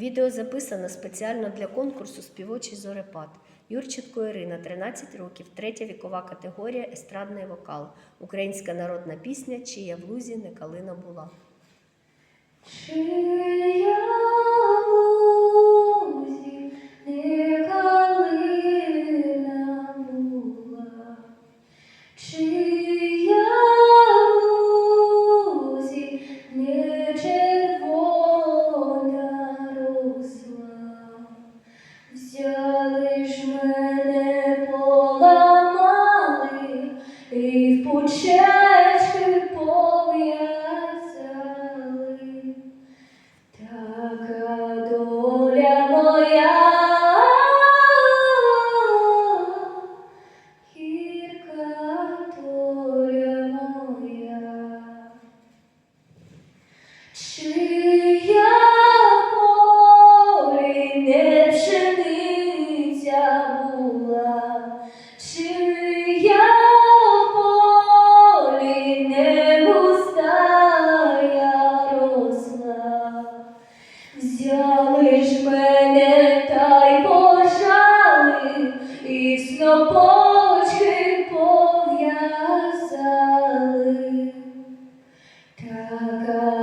Відео записано спеціально для конкурсу Співочий зорепад. Юрченко Ірина, 13 років, третя вікова категорія естрадний вокал. Українська народна пісня Чия в лузі не калина була. Чия в лузі не калина була, чия ocean. до полочки пов'язали. Така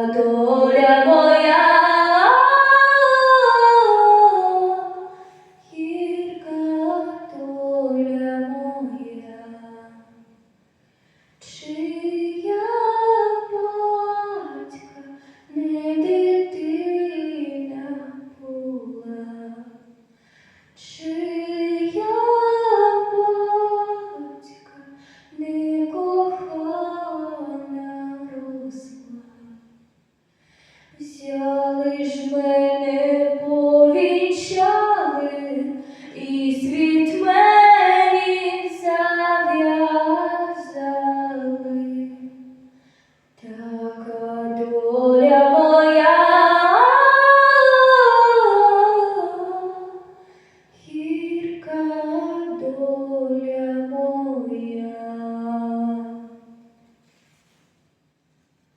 лиш мене.